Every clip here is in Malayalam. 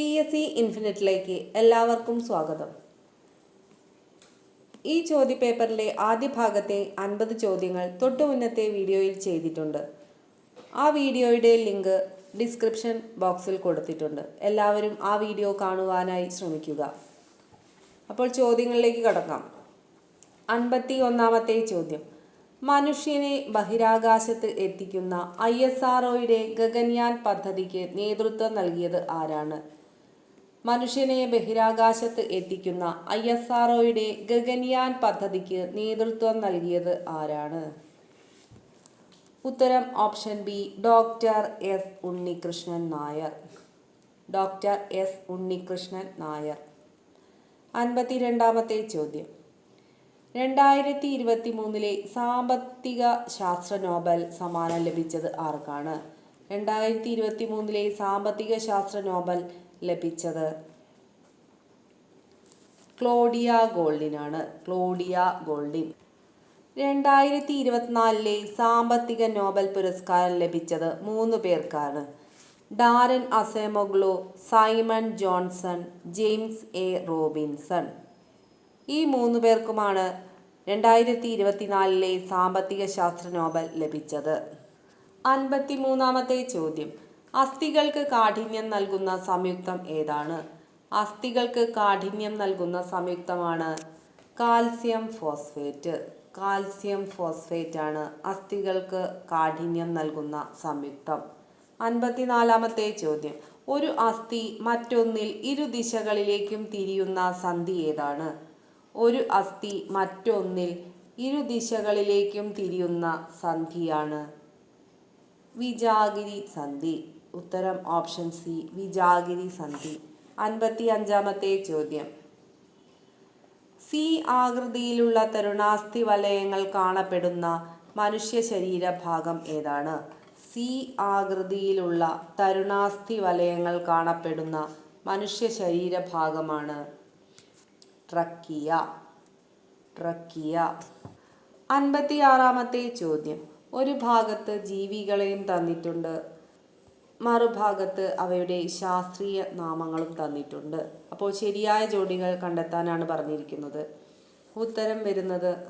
പി എസ് സി ഇൻഫിനിറ്റിലേക്ക് എല്ലാവർക്കും സ്വാഗതം. ഈ ചോദ്യപേപ്പറിലെ ആദ്യ ഭാഗത്തെ അൻപത് ചോദ്യങ്ങൾ തൊട്ടു മുന്നത്തെ വീഡിയോയിൽ ചെയ്തിട്ടുണ്ട്. ആ വീഡിയോയുടെ ലിങ്ക് ഡിസ്ക്രിപ്ഷൻ ബോക്സിൽ കൊടുത്തിട്ടുണ്ട്. എല്ലാവരും ആ വീഡിയോ കാണുവാനായി ശ്രമിക്കുക. അപ്പോൾ ചോദ്യങ്ങളിലേക്ക് കടക്കാം. അൻപത്തി ഒന്നാമത്തെ ചോദ്യം. മനുഷ്യനെ ബഹിരാകാശത്ത് എത്തിക്കുന്ന ഐ എസ് ആർഒയുടെ ഗഗൻയാൻ പദ്ധതിക്ക് നേതൃത്വം നൽകിയത് ആരാണ്? മനുഷ്യനെ ബഹിരാകാശത്ത് എത്തിക്കുന്ന ഐ എസ് ആർഒയുടെ ഗഗൻയാൻ പദ്ധതിക്ക് നേതൃത്വം നൽകിയത് ആരാണ്? ഉത്തരം option B doctor S Unnikrishnan Nair. Doctor S Unnikrishnan Nair. അൻപത്തിരണ്ടാമത്തെ ചോദ്യം. രണ്ടായിരത്തി ഇരുപത്തി മൂന്നിലെ സാമ്പത്തിക ശാസ്ത്ര നോബൽ സമ്മാനം ലഭിച്ചത് ആർക്കാണ്? രണ്ടായിരത്തി ഇരുപത്തി മൂന്നിലെ സാമ്പത്തിക ശാസ്ത്ര നോബൽ ലഭിച്ചത്. ക്ലോഡിയ ഗോൾഡിനാണ്. Claudia Goldin. രണ്ടായിരത്തി ഇരുപത്തിനാലിലെ സാമ്പത്തിക നോബൽ പുരസ്കാരം ലഭിച്ചത് മൂന്ന് പേർക്കാണ്. Daron Acemoglu Simon Johnson James A Robinson. ഈ മൂന്ന് പേർക്കുമാണ് രണ്ടായിരത്തി ഇരുപത്തിനാലിലെ സാമ്പത്തിക ശാസ്ത്ര നോബൽ ലഭിച്ചത്. അൻപത്തി മൂന്നാമത്തെ ചോദ്യം. അസ്ഥികൾക്ക് കാഠിന്യം നൽകുന്ന സംയുക്തം ഏതാണ്? അസ്ഥികൾക്ക് കാഠിന്യം നൽകുന്ന സംയുക്തമാണ് കാൽസ്യം ഫോസ്ഫേറ്റ്. കാൽസ്യം ഫോസ്ഫേറ്റ് ആണ് അസ്ഥികൾക്ക് കാഠിന്യം നൽകുന്ന സംയുക്തം. അൻപത്തിനാലാമത്തെ ചോദ്യം. ഒരു അസ്ഥി മറ്റൊന്നിൽ ഇരു ദിശകളിലേക്കും തിരിയുന്ന സന്ധി ഏതാണ്? ഒരു അസ്ഥി മറ്റൊന്നിൽ ഇരു ദിശകളിലേക്കും തിരിയുന്ന സന്ധിയാണ് വിജാഗിരി സന്ധി. ഉത്തരം ഓപ്ഷൻ സി വിജാഗിരി സന്ധി. അൻപത്തി അഞ്ചാമത്തെ ചോദ്യം. സി ആകൃതിയിലുള്ള തരുണാസ്ഥി വലയങ്ങൾ കാണപ്പെടുന്ന മനുഷ്യ ശരീരഭാഗം ഏതാണ്? സി ആകൃതിയിലുള്ള തരുണാസ്ഥി വലയങ്ങൾ കാണപ്പെടുന്ന മനുഷ്യ ശരീരഭാഗമാണ് ട്രക്കിയ. ട്രക്കിയ. അൻപത്തിയാറാമത്തെ ചോദ്യം. ഒരു ഭാഗത്ത് ജീവികളെയും തന്നിട്ടുണ്ട്. മറുഭാഗത്ത് അവയുടെ ശാസ്ത്രീയ നാമങ്ങളും തന്നിട്ടുണ്ട്. അപ്പോൾ ശരിയായ ജോഡികൾ കണ്ടെത്താനാണ് പറഞ്ഞിരിക്കുന്നത്. ഉത്തരം വരുന്നത്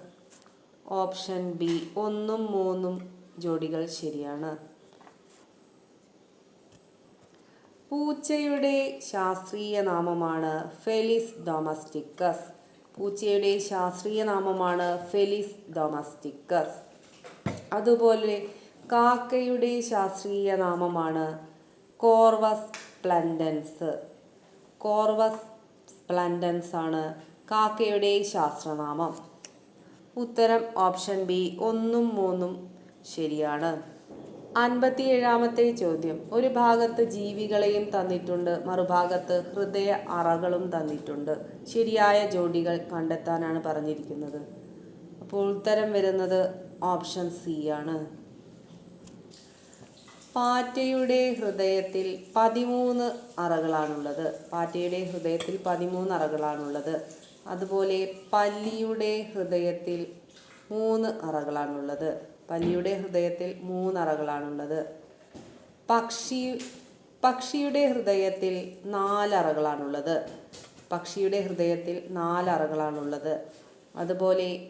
ഓപ്ഷൻ ബി. ഒന്നും മൂന്നും ജോഡികൾ ശരിയാണ്. പൂച്ചയുടെ ശാസ്ത്രീയ നാമമാണ് ഫെലിസ് ഡൊമസ്റ്റിക്കസ്. പൂച്ചയുടെ ശാസ്ത്രീയ നാമമാണ് ഫെലിസ് ഡൊമസ്റ്റിക്കസ്. അതുപോലെ കാക്കയുടെ ശാസ്ത്രീയ നാമമാണ് കോർവസ് പ്ലൻഡൻസ്. കോർവസ് സ്പ്ലൻഡൻസ് ആണ് കാക്കയുടെ ശാസ്ത്രനാമം. ഉത്തരം ഓപ്ഷൻ ബി ഒന്നും മൂന്നും ശരിയാണ്. അൻപത്തിയേഴാമത്തെ ചോദ്യം. ഒരു ഭാഗത്ത് ജീവികളെയും തന്നിട്ടുണ്ട് മറുഭാഗത്ത് ഹൃദയ അറകളും തന്നിട്ടുണ്ട്. ശരിയായ ജോഡികൾ കണ്ടെത്താനാണ് പറഞ്ഞിരിക്കുന്നത്. അപ്പോൾ ഉത്തരം വരുന്നത് ഓപ്ഷൻ സി ആണ്. പാറ്റയുടെ ഹൃദയത്തിൽ പതിമൂന്ന് അറകളാണുള്ളത്. പാറ്റയുടെ ഹൃദയത്തിൽ പതിമൂന്ന് അറകളാണുള്ളത്. അതുപോലെ പല്ലിയുടെ ഹൃദയത്തിൽ മൂന്ന് അറകളാണുള്ളത്. പല്ലിയുടെ ഹൃദയത്തിൽ മൂന്ന് അറകളാണുള്ളത്. പക്ഷി പക്ഷിയുടെ ഹൃദയത്തിൽ നാലറകളാണുള്ളത് പക്ഷിയുടെ ഹൃദയത്തിൽ നാലറകളാണുള്ളത് അതുപോലെ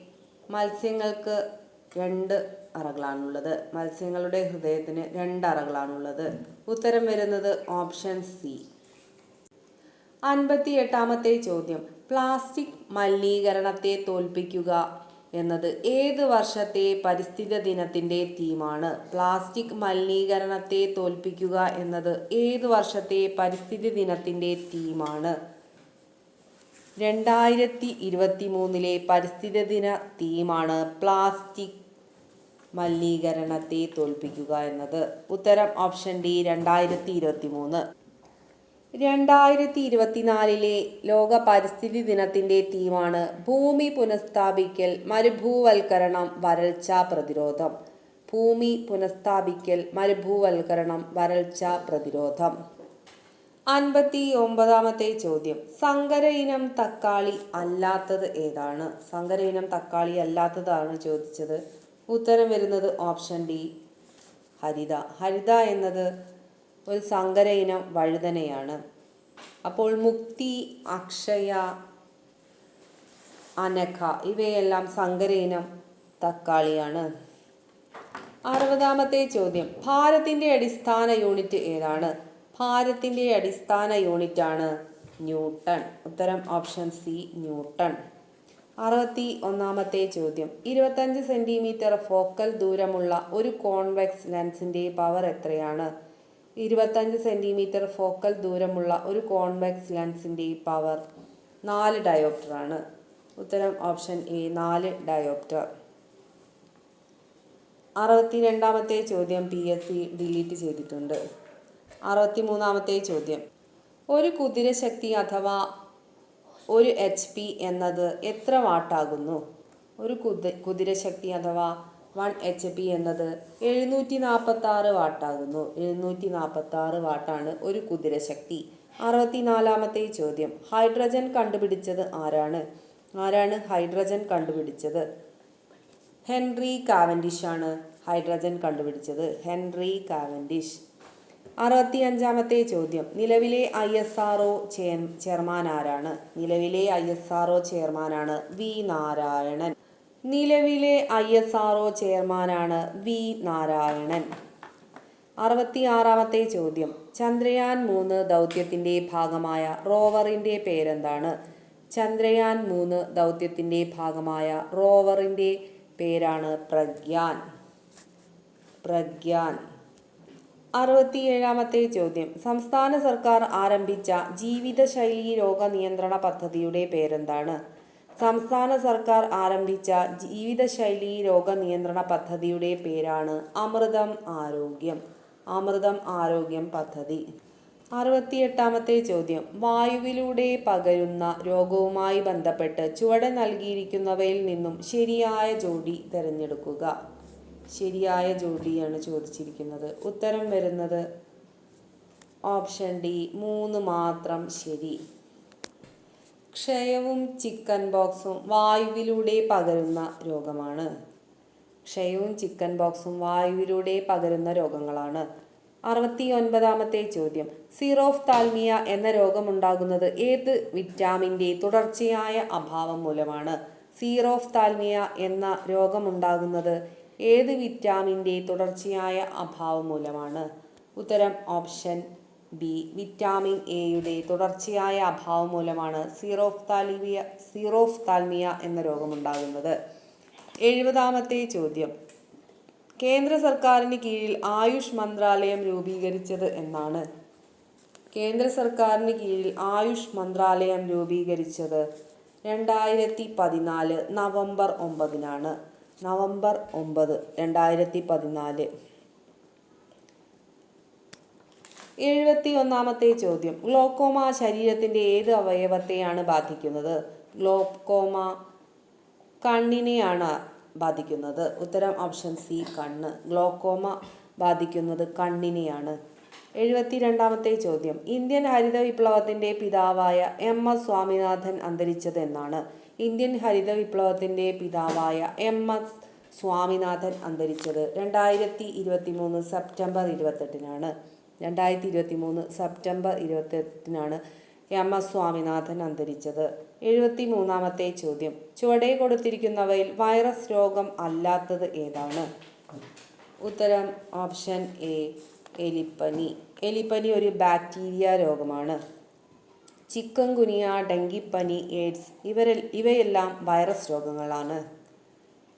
മത്സ്യങ്ങൾക്ക് രണ്ട് അറകളാണുള്ളത്. മത്സ്യങ്ങളുടെ ഹൃദയത്തിന് രണ്ട് അറകളാണുള്ളത്. ഉത്തരം വരുന്നത് ഓപ്ഷൻ സി. അൻപത്തി എട്ടാമത്തെ ചോദ്യം. പ്ലാസ്റ്റിക് മലിനീകരണത്തെ തോൽപ്പിക്കുക എന്നത് ഏത് വർഷത്തെ പരിസ്ഥിതി ദിനത്തിന്റെ തീമാണ്? പ്ലാസ്റ്റിക് മലിനീകരണത്തെ തോൽപ്പിക്കുക എന്നത് ഏത് വർഷത്തെ പരിസ്ഥിതി ദിനത്തിന്റെ തീമാണ്? രണ്ടായിരത്തി ഇരുപത്തി മൂന്നിലെ പരിസ്ഥിതി ദിന തീമാണ് പ്ലാസ്റ്റിക് മലിനീകരണത്തെ തോൽപ്പിക്കുക എന്നത്. ഉത്തരം ഓപ്ഷൻ ഡി രണ്ടായിരത്തി ഇരുപത്തി മൂന്ന് രണ്ടായിരത്തി ഇരുപത്തിനാലിലെ ലോക പരിസ്ഥിതി ദിനത്തിന്റെ തീമാണ് ഭൂമി പുനഃസ്ഥാപിക്കൽ മരുഭൂവൽക്കരണം വരൾച്ച പ്രതിരോധം. ഭൂമി പുനഃസ്ഥാപിക്കൽ മരുഭൂവൽക്കരണം വരൾച്ച പ്രതിരോധം. അൻപത്തി ഒമ്പതാമത്തെ ചോദ്യം. സങ്കര ഇനം തക്കാളി അല്ലാത്തത് ഏതാണ്? സങ്കര ഇനം തക്കാളി അല്ലാത്തതാണ് ചോദിച്ചത്? ഉത്തരം വരുന്നത് ഓപ്ഷൻ ഡി ഹരിത. ഹരിത എന്നത് ഒരു സങ്കര ഇനം വഴുതനയാണ്. അപ്പോൾ മുക്തി അക്ഷയ അനഖ ഇവയെല്ലാം സങ്കര ഇനം തക്കാളിയാണ്. അറുപതാമത്തെ ചോദ്യം. ഭാരത്തിന്റെ അടിസ്ഥാന യൂണിറ്റ് ഏതാണ്? ഭാരത്തിന്റെ അടിസ്ഥാന യൂണിറ്റാണ് ന്യൂട്ടൺ. ഉത്തരം ഓപ്ഷൻ സി ന്യൂട്ടൺ. അറുപത്തി ഒന്നാമത്തെ ചോദ്യം. ഇരുപത്തഞ്ച് സെന്റിമീറ്റർ ഫോക്കൽ ദൂരമുള്ള ഒരു കോൺവെക്സ് ലെൻസിന്റെ പവർ എത്രയാണ്? ഇരുപത്തഞ്ച് സെന്റിമീറ്റർ ഫോക്കൽ ദൂരമുള്ള ഒരു കോൺവെക്സ് ലെൻസിന്റെ പവർ നാല് ഡയോപ്റ്ററാണ്. ഉത്തരം ഓപ്ഷൻ എ നാല് ഡയോപ്റ്റർ. അറുപത്തി രണ്ടാമത്തെ ചോദ്യം പി എസ് സി ഡിലീറ്റ് ചെയ്തിട്ടുണ്ട്. അറുപത്തി മൂന്നാമത്തെ ചോദ്യം. ഒരു കുതിരശക്തി അഥവാ ഒരു എച്ച് പി എന്നത് എത്ര വാട്ടാകുന്നു? ഒരു കുതി കുതിരശക്തി അഥവാ വൺ എച്ച് പി എന്നത് എഴുന്നൂറ്റി നാൽപ്പത്തി ആറ് വാട്ടാകുന്നു. എഴുന്നൂറ്റി നാൽപ്പത്തി ആറ് വാട്ടാണ് ഒരു കുതിരശക്തി അറുപത്തിനാലാമത്തെ ചോദ്യം. ഹൈഡ്രജൻ കണ്ടുപിടിച്ചത് ആരാണ്? ആരാണ് ഹൈഡ്രജൻ കണ്ടുപിടിച്ചത്? ഹെൻറി കാവൻഡിഷ് ആണ് ഹൈഡ്രജൻ കണ്ടുപിടിച്ചത്. Henry Cavendish. അറുപത്തി അഞ്ചാമത്തെ ചോദ്യം. നിലവിലെ I S R O chairman ആരാണ് നിലവിലെ ഐ എസ് ആർ ഒ ചെയർമാനാണ് വി നാരായണൻ. നിലവിലെ ഐ എസ് ആർ ഒ ചെയർമാനാണ് വി നാരായണൻ. അറുപത്തി ആറാമത്തെ ചോദ്യം. ചന്ദ്രയാൻ മൂന്ന് ദൗത്യത്തിന്റെ ഭാഗമായ റോവറിന്റെ പേരെന്താണ്? ചന്ദ്രയാൻ മൂന്ന് ദൗത്യത്തിന്റെ ഭാഗമായ റോവറിന്റെ പേരാണ് പ്രഗ്യാൻ. പ്രഗ്യാൻ. അറുപത്തിയേഴാമത്തെ ചോദ്യം. സംസ്ഥാന സർക്കാർ ആരംഭിച്ച ജീവിതശൈലി രോഗ നിയന്ത്രണ പദ്ധതിയുടെ പേരെന്താണ്? സംസ്ഥാന സർക്കാർ ആരംഭിച്ച ജീവിതശൈലി രോഗ നിയന്ത്രണ പദ്ധതിയുടെ പേരാണ് അമൃതം ആരോഗ്യം. അമൃതം ആരോഗ്യം പദ്ധതി. അറുപത്തിയെട്ടാമത്തെ ചോദ്യം. വായുവിലൂടെ പകരുന്ന രോഗവുമായി ബന്ധപ്പെട്ട് ചുവടെ നൽകിയിരിക്കുന്നവയിൽ നിന്നും ശരിയായ ജോഡി തിരഞ്ഞെടുക്കുക. ശരിയായ ജോഡിയാണ് ചോദിച്ചിരിക്കുന്നത്. ഉത്തരം വരുന്നത് ഓപ്ഷൻ ഡി മൂന്ന് മാത്രം ശരി. ക്ഷയവും ചിക്കൻ ബോക്സും വായുവിലൂടെ പകരുന്ന രോഗമാണ്. ക്ഷയവും ചിക്കൻ ബോക്സും വായുവിലൂടെ പകരുന്ന രോഗങ്ങളാണ്. അറുപത്തി ഒൻപതാമത്തെ ചോദ്യം. സീറോഫ് താൽമിയ എന്ന രോഗമുണ്ടാകുന്നത് ഏത് വിറ്റാമിന്റെ തുടർച്ചയായ അഭാവം മൂലമാണ്? സീറോഫ് താൽമിയ എന്ന രോഗമുണ്ടാകുന്നത് ഏത് വിറ്റാമിന്റെ തുടർച്ചയായ അഭാവം മൂലമാണ്? ഉത്തരം ഓപ്ഷൻ ബി. വിറ്റാമിൻ എയുടെ തുടർച്ചയായ അഭാവം മൂലമാണ് സീറോഫ്താൽമിയ സീറോഫ് താൽമിയ എന്ന രോഗമുണ്ടാകുന്നത്. എഴുപതാമത്തെ ചോദ്യം. കേന്ദ്ര സർക്കാരിന് കീഴിൽ ആയുഷ് മന്ത്രാലയം രൂപീകരിച്ചത് എന്നാണ്. കേന്ദ്ര സർക്കാരിന് കീഴിൽ ആയുഷ് മന്ത്രാലയം രൂപീകരിച്ചത് രണ്ടായിരത്തി പതിനാല് നവംബർ ഒമ്പതിനാണ്. നവംബർ ഒമ്പത് രണ്ടായിരത്തി പതിനാല് എഴുപത്തി ഒന്നാമത്തെ ചോദ്യം. ഗ്ലോക്കോമ ശരീരത്തിന്റെ ഏത് അവയവത്തെയാണ് ബാധിക്കുന്നത്? ഗ്ലോക്കോമ കണ്ണിനെയാണ് ബാധിക്കുന്നത്. ഉത്തരം ഓപ്ഷൻ സി കണ്ണ്. ഗ്ലോക്കോമ ബാധിക്കുന്നത് കണ്ണിനെയാണ്. എഴുപത്തി രണ്ടാമത്തെ ചോദ്യം. ഇന്ത്യൻ ഹരിത വിപ്ലവത്തിന്റെ പിതാവായ എം എസ് സ്വാമിനാഥൻ അന്തരിച്ചത് എന്നാണ് ഇന്ത്യൻ ഹരിത വിപ്ലവത്തിന്റെ പിതാവായ എം എസ് സ്വാമിനാഥൻ അന്തരിച്ചത് രണ്ടായിരത്തി ഇരുപത്തി മൂന്ന് സെപ്റ്റംബർ ഇരുപത്തെട്ടിനാണ്. രണ്ടായിരത്തി ഇരുപത്തി മൂന്ന് സെപ്റ്റംബർ ഇരുപത്തെട്ടിനാണ് എം എസ് സ്വാമിനാഥൻ അന്തരിച്ചത്. എഴുപത്തി മൂന്നാമത്തെ ചോദ്യം ചുവടെ കൊടുത്തിരിക്കുന്നവയിൽ വൈറസ് രോഗം അല്ലാത്തത് ഏതാണ്? ഉത്തരം ഓപ്ഷൻ എ എലിപ്പനി. എലിപ്പനി ഒരു ബാക്ടീരിയ രോഗമാണ്. ചിക്കൻ ഗുനിയ ഡെങ്കിപ്പനി എയ്ഡ്സ് ഇവരിൽ ഇവയെല്ലാം വൈറസ് രോഗങ്ങളാണ്.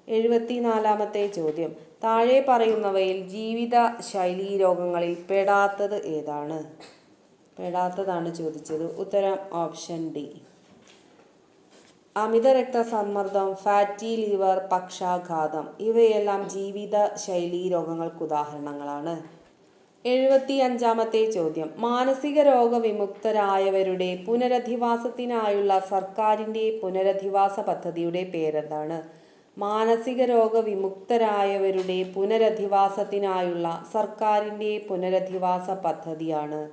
എഴുപത്തിനാലാമത്തെ ചോദ്യം. താഴെ പറയുന്നവയിൽ ജീവിത ശൈലീ രോഗങ്ങളിൽ പെടാത്തത് ഏതാണ്? പെടാത്തതാണ് ചോദിച്ചത്. ഉത്തരം ഓപ്ഷൻ ഡി. അമിത രക്തസമ്മർദ്ദം ഫാറ്റി ലിവർ പക്ഷാഘാതം ഇവയെല്ലാം ജീവിത ശൈലീ രോഗങ്ങൾക്ക് ഉദാഹരണങ്ങളാണ്. എഴുപത്തി അഞ്ചാമത്തെ ചോദ്യം. മാനസിക രോഗവിമുക്തരായവരുടെ പുനരധിവാസത്തിനായുള്ള സർക്കാരിന്റെ പുനരധിവാസ പദ്ധതിയുടെ പേരെന്താണ്? മാനസിക രോഗവിമുക്തരായവരുടെ പുനരധിവാസത്തിനായുള്ള സർക്കാരിന്റെ പുനരധിവാസ പദ്ധതിയാണ്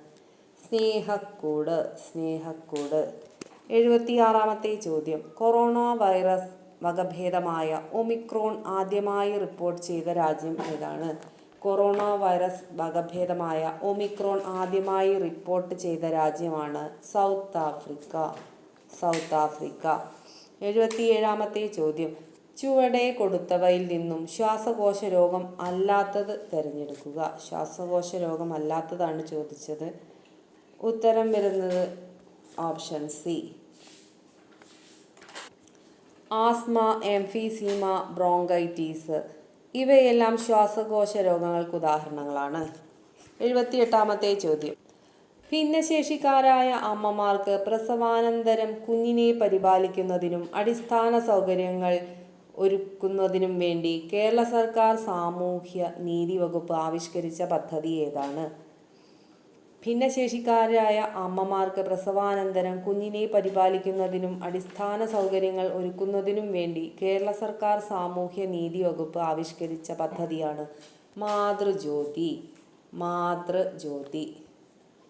സ്നേഹക്കൂട്. സ്നേഹക്കൂട്. എഴുപത്തിയാറാമത്തെ ചോദ്യം. കൊറോണ വൈറസ് വകഭേദമായ ഒമിക്രോൺ ആദ്യമായി റിപ്പോർട്ട് ചെയ്ത രാജ്യം ഏതാണ്? കൊറോണ വൈറസ് വകഭേദമായ ഒമിക്രോൺ ആദ്യമായി റിപ്പോർട്ട് ചെയ്ത രാജ്യമാണ് സൗത്ത് ആഫ്രിക്ക. South Africa. എഴുപത്തിയേഴാമത്തെ ചോദ്യം. ചുവടെ കൊടുത്തവയിൽ നിന്നും ശ്വാസകോശ രോഗം അല്ലാത്തത് തിരഞ്ഞെടുക്കുക. ശ്വാസകോശ രോഗം അല്ലാത്തതാണ് ചോദിച്ചത്. ഉത്തരം വരുന്നത് option C. Asthma emphysema bronchitis. ഇവയെല്ലാം ശ്വാസകോശ രോഗങ്ങൾക്ക് ഉദാഹരണങ്ങളാണ്. എഴുപത്തിയെട്ടാമത്തെ ചോദ്യം. ഭിന്നശേഷിക്കാരായ അമ്മമാർക്ക് പ്രസവാനന്തരം കുഞ്ഞിനെ പരിപാലിക്കുന്നതിനും അടിസ്ഥാന സൗകര്യങ്ങൾ ഒരുക്കുന്നതിനും വേണ്ടി കേരള സർക്കാർ സാമൂഹ്യ നീതി വകുപ്പ് ആവിഷ്കരിച്ച പദ്ധതി ഏതാണ്? ഭിന്നശേഷിക്കാരായ അമ്മമാർക്ക് പ്രസവാനന്തരം കുഞ്ഞിനെ പരിപാലിക്കുന്നതിനും അടിസ്ഥാന സൗകര്യങ്ങൾ ഒരുക്കുന്നതിനും വേണ്ടി കേരള സർക്കാർ സാമൂഹ്യ നീതി വകുപ്പ് ആവിഷ്കരിച്ച പദ്ധതിയാണ് മാതൃജ്യോതി. മാതൃജ്യോതി.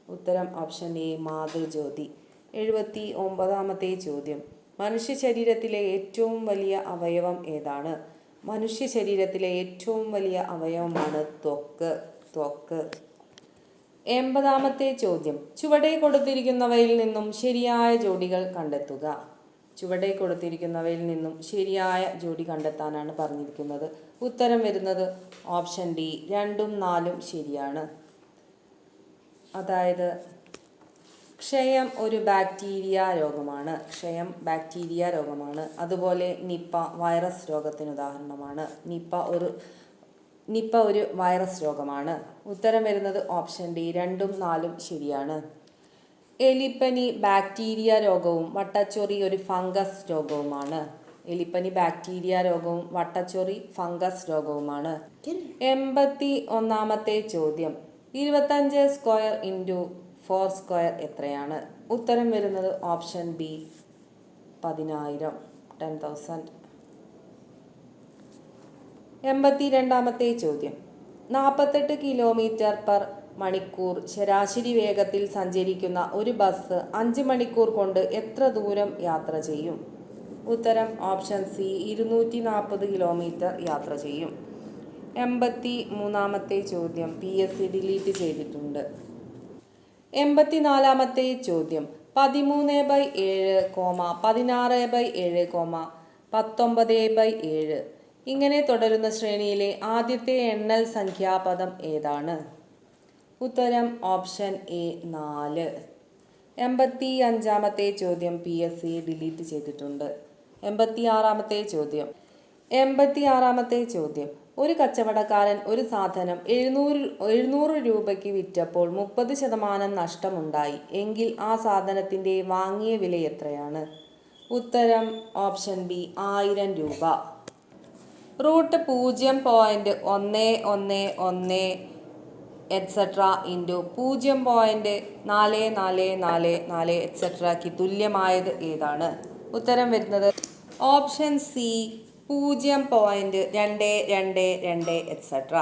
ഉത്തരം ഓപ്ഷൻ എ മാതൃജ്യോതി. എഴുപത്തി ഒമ്പതാമത്തെ ചോദ്യം. മനുഷ്യ ശരീരത്തിലെ ഏറ്റവും വലിയ അവയവം ഏതാണ്? മനുഷ്യ ശരീരത്തിലെ ഏറ്റവും വലിയ അവയവമാണ് ത്വക്ക്. ത്വക്ക്. എൺപതാമത്തെ ചോദ്യം. ചുവടെ കൊടുത്തിരിക്കുന്നവയിൽ നിന്നും ശരിയായ ജോഡികൾ കണ്ടെത്തുക. ചുവടെ കൊടുത്തിരിക്കുന്നവയിൽ നിന്നും ശരിയായ ജോഡി കണ്ടെത്താനാണ് പറഞ്ഞിരിക്കുന്നത്. ഉത്തരം വരുന്നത് ഓപ്ഷൻ ഡി. രണ്ടും നാലും ശരിയാണ്. അതായത് ക്ഷയം ഒരു ബാക്ടീരിയ രോഗമാണ്. ക്ഷയം ബാക്ടീരിയ രോഗമാണ്. അതുപോലെ നിപ്പ വൈറസ് രോഗത്തിന് ഉദാഹരണമാണ്. നിപ്പ ഒരു നിപ്പ ഒരു വൈറസ് രോഗമാണ്. ഉത്തരം വരുന്നത് ഓപ്ഷൻ ഡി രണ്ടും നാലും ശരിയാണ്. എലിപ്പനി ബാക്ടീരിയ രോഗവും വട്ടച്ചൊറി ഒരു ഫംഗസ് രോഗവുമാണ്. എലിപ്പനി ബാക്ടീരിയ രോഗവും വട്ടച്ചൊറി ഫംഗസ് രോഗവുമാണ്. എൺപത്തി ഒന്നാമത്തെ ചോദ്യം. ഇരുപത്തഞ്ച് സ്ക്വയർ ഇന്റു ഫോർ സ്ക്വയർ എത്രയാണ്? ഉത്തരം വരുന്നത് ഓപ്ഷൻ ബി പതിനായിരം ടെൻ തൗസൻഡ് എൺപത്തി രണ്ടാമത്തെ ചോദ്യം. നാൽപ്പത്തെട്ട് കിലോമീറ്റർ പെർ മണിക്കൂർ ശരാശരി വേഗത്തിൽ സഞ്ചരിക്കുന്ന ഒരു ബസ് അഞ്ച് മണിക്കൂർ കൊണ്ട് എത്ര ദൂരം യാത്ര ചെയ്യും? ഉത്തരം ഓപ്ഷൻ സി ഇരുന്നൂറ്റി നാൽപ്പത് കിലോമീറ്റർ യാത്ര ചെയ്യും. എൺപത്തി മൂന്നാമത്തെ ചോദ്യം പി എസ് സി ഡിലീറ്റ് ചെയ്തിട്ടുണ്ട്. എൺപത്തിനാലാമത്തെ ചോദ്യം പതിമൂന്ന് ബൈ ഏഴ് കോമ പതിനാറ് ബൈ ഏഴ് കോമ പത്തൊമ്പത് ബൈ ഏഴ് ഇങ്ങനെ തുടരുന്ന ശ്രേണിയിലെ ആദ്യത്തെ എണ്ണൽ സംഖ്യാപദം ഏതാണ്? ഉത്തരം ഓപ്ഷൻ എ നാല്. എൺപത്തി അഞ്ചാമത്തെ ചോദ്യം പി എസ് സി ഡിലീറ്റ് ചെയ്തിട്ടുണ്ട്. എൺപത്തി ആറാമത്തെ ചോദ്യം. എൺപത്തി ആറാമത്തെ ചോദ്യം. ഒരു കച്ചവടക്കാരൻ ഒരു സാധനം എഴുന്നൂറ് എഴുന്നൂറ് രൂപയ്ക്ക് വിറ്റപ്പോൾ മുപ്പത് ശതമാനം നഷ്ടമുണ്ടായി. എങ്കിൽ ആ സാധനത്തിന്റെ വാങ്ങിയ വില എത്രയാണ്? ഉത്തരം ഓപ്ഷൻ ബി ആയിരം രൂപ. റൂട്ട് പൂജ്യം പോയിന്റ് ഒന്ന് ഒന്ന് ഒന്ന് എറ്റ്സെട്ര ഇന്റു പൂജ്യം പോയിന്റ് നാല് നാല് നാല് നാല് എറ്റ്സെട്രയ്ക്ക് തുല്യമായത് ഏതാണ്? ഉത്തരം വരുന്നത് ഓപ്ഷൻ സി പൂജ്യം പോയിന്റ് രണ്ട് രണ്ട് രണ്ട് എറ്റ്സെട്ര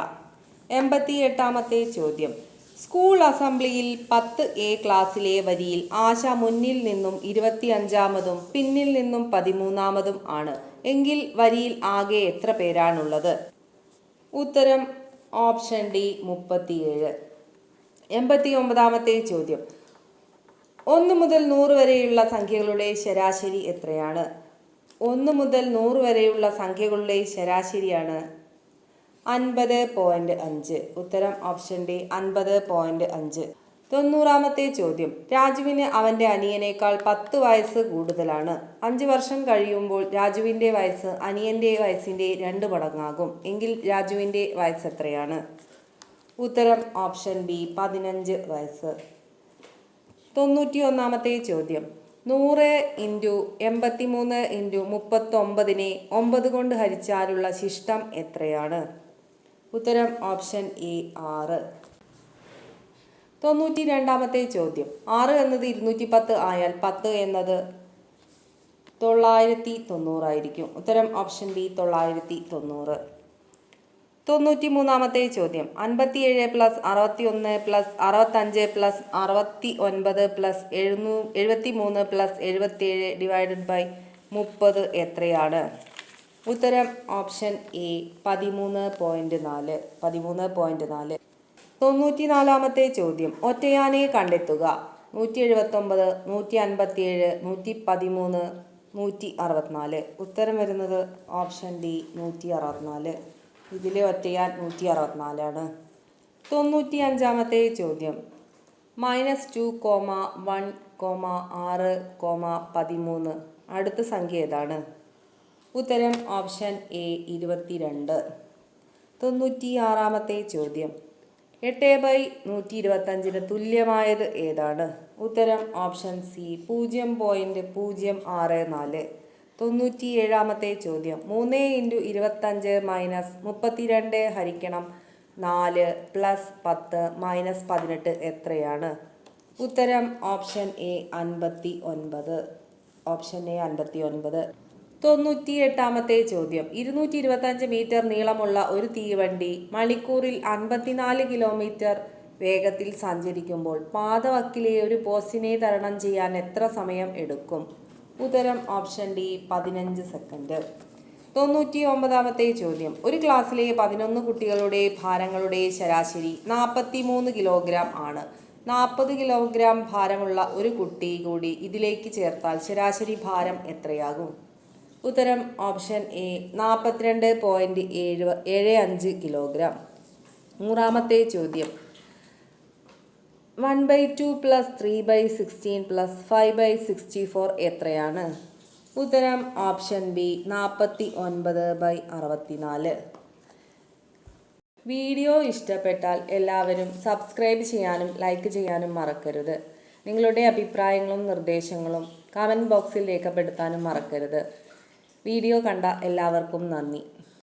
എൺപത്തി എട്ടാമത്തെ ചോദ്യം. സ്കൂൾ അസംബ്ലിയിൽ പത്ത് എ ക്ലാസ്സിലെ വരിയിൽ ആശ മുന്നിൽ നിന്നും ഇരുപത്തി അഞ്ചാമതും പിന്നിൽ നിന്നും പതിമൂന്നാമതും ആണ്. എങ്കിൽ വരിയിൽ ആകെ എത്ര പേരാണുള്ളത്? ഉത്തരം ഓപ്ഷൻ ഡി മുപ്പത്തിയേഴ്. എൺപത്തി ഒമ്പതാമത്തെ ചോദ്യം. ഒന്ന് മുതൽ നൂറ് വരെയുള്ള സംഖ്യകളുടെ ശരാശരി എത്രയാണ്? ഒന്ന് മുതൽ നൂറ് വരെയുള്ള സംഖ്യകളുടെ ശരാശരിയാണ് അൻപത് പോയിന്റ് അഞ്ച്. ഉത്തരം ഓപ്ഷൻ ഡി അൻപത് പോയിന്റ് അഞ്ച്. തൊണ്ണൂറാമത്തെ ചോദ്യം. രാജുവിന് അവന്റെ അനിയനേക്കാൾ പത്ത് വയസ്സ് കൂടുതലാണ്. അഞ്ച് വർഷം കഴിയുമ്പോൾ രാജുവിന്റെ വയസ്സ് അനിയന്റെ വയസ്സിന്റെ രണ്ട് മടങ്ങാകും. എങ്കിൽ രാജുവിന്റെ വയസ്സ് എത്രയാണ്? ഉത്തരം ഓപ്ഷൻ ബി പതിനഞ്ച് വയസ്സ്. തൊണ്ണൂറ്റി ഒന്നാമത്തെ ചോദ്യം. നൂറ് ഇന്റു എൺപത്തി മൂന്ന് ഇന്റു മുപ്പത്തൊമ്പതിനെ ഒമ്പത് കൊണ്ട് ഹരിച്ചാലുള്ള ശിഷ്ടം എത്രയാണ്? ഉത്തരം ഓപ്ഷൻ എ ആറ്. തൊണ്ണൂറ്റി രണ്ടാമത്തെ ചോദ്യം. ആറ് എന്നത് ഇരുന്നൂറ്റി പത്ത് ആയാൽ പത്ത് എന്നത് തൊള്ളായിരത്തി തൊണ്ണൂറായിരിക്കും ഉത്തരം ഓപ്ഷൻ ബി തൊള്ളായിരത്തി തൊണ്ണൂറ് തൊണ്ണൂറ്റി മൂന്നാമത്തെ ചോദ്യം. അൻപത്തിയേഴ് പ്ലസ് അറുപത്തി ഒന്ന് പ്ലസ് അറുപത്തഞ്ച് പ്ലസ് അറുപത്തി ഒൻപത് പ്ലസ് എഴുന്നൂ എഴുപത്തി മൂന്ന് പ്ലസ് എഴുപത്തിയേഴ് ഡിവൈഡഡ് ബൈ മുപ്പത് എത്രയാണ്? ഉത്തരം ഓപ്ഷൻ എ പതിമൂന്ന് പോയിന്റ് നാല്. പതിമൂന്ന് പോയിന്റ് നാല്. തൊണ്ണൂറ്റിനാലാമത്തെ ചോദ്യം. ഒറ്റയാനയെ കണ്ടെത്തുക. നൂറ്റി എഴുപത്തൊമ്പത് നൂറ്റി അൻപത്തിയേഴ് നൂറ്റി പതിമൂന്ന് നൂറ്റി അറുപത്തിനാല് ഉത്തരം വരുന്നത് ഓപ്ഷൻ ഡി നൂറ്റി അറുപത്തിനാല് ഇതിലെ ഒറ്റയാൻ നൂറ്റി അറുപത്തിനാലാണ് തൊണ്ണൂറ്റി അഞ്ചാമത്തെ ചോദ്യം. Minus two comma one comma ആറ് കോമ പതിമൂന്ന്. അടുത്ത സംഖ്യ ഏതാണ്? ഉത്തരം ഓപ്ഷൻ എ ഇരുപത്തിരണ്ട്. തൊണ്ണൂറ്റി ആറാമത്തെ ചോദ്യം. എട്ട് ബൈ നൂറ്റി ഇരുപത്തഞ്ചിന് തുല്യമായത് ഏതാണ്? ഉത്തരം ഓപ്ഷൻ സി പൂജ്യം പോയിന്റ് പൂജ്യം ആറ് നാല്. തൊണ്ണൂറ്റി ഏഴാമത്തെ ചോദ്യം. മൂന്ന് ഇന്റു ഇരുപത്തഞ്ച് മൈനസ് മുപ്പത്തിരണ്ട് ഹരിക്കണം നാല് പ്ലസ് പത്ത് മൈനസ് പതിനെട്ട് എത്രയാണ്? ഉത്തരം ഓപ്ഷൻ എ അൻപത്തി ഒൻപത്. ഓപ്ഷൻ എ അൻപത്തി ഒൻപത്. തൊണ്ണൂറ്റി എട്ടാമത്തെ ചോദ്യം. ഇരുന്നൂറ്റി ഇരുപത്തഞ്ച് മീറ്റർ നീളമുള്ള ഒരു തീവണ്ടി മണിക്കൂറിൽ അൻപത്തിനാല് കിലോമീറ്റർ വേഗത്തിൽ സഞ്ചരിക്കുമ്പോൾ പാതവക്കിലെ ഒരു പോസ്റ്റിനെ തരണം ചെയ്യാൻ എത്ര സമയം എടുക്കും? ഉത്തരം ഓപ്ഷൻ ഡി പതിനഞ്ച് സെക്കൻഡ്. തൊണ്ണൂറ്റി ഒമ്പതാമത്തെ ചോദ്യം. ഒരു ക്ലാസ്സിലെ പതിനൊന്ന് കുട്ടികളുടെ ഭാരങ്ങളുടെ ശരാശരി നാൽപ്പത്തി മൂന്ന് കിലോഗ്രാം ആണ്. നാൽപ്പത് കിലോഗ്രാം ഭാരമുള്ള ഒരു കുട്ടി കൂടി ഇതിലേക്ക് ചേർത്താൽ ശരാശരി ഭാരം എത്രയാകും? ഉത്തരം ഓപ്ഷൻ എ നാൽപ്പത്തിരണ്ട് പോയിന്റ് ഏഴ് ഏഴ് അഞ്ച് കിലോഗ്രാം. നൂറാമത്തെ ചോദ്യം. One by two plus three by sixteen plus five by sixty four എത്രയാണ്? ഉത്തരം ഓപ്ഷൻ ബി നാൽപ്പത്തി ഒൻപത് ബൈ അറുപത്തിനാല്. വീഡിയോ ഇഷ്ടപ്പെട്ടാൽ എല്ലാവരും സബ്സ്ക്രൈബ് ചെയ്യാനും ലൈക്ക് ചെയ്യാനും മറക്കരുത്. നിങ്ങളുടെ അഭിപ്രായങ്ങളും നിർദ്ദേശങ്ങളും കമന്റ് ബോക്സിൽ രേഖപ്പെടുത്താനും മറക്കരുത്. വീഡിയോ കണ്ട എല്ലാവർക്കും നന്ദി.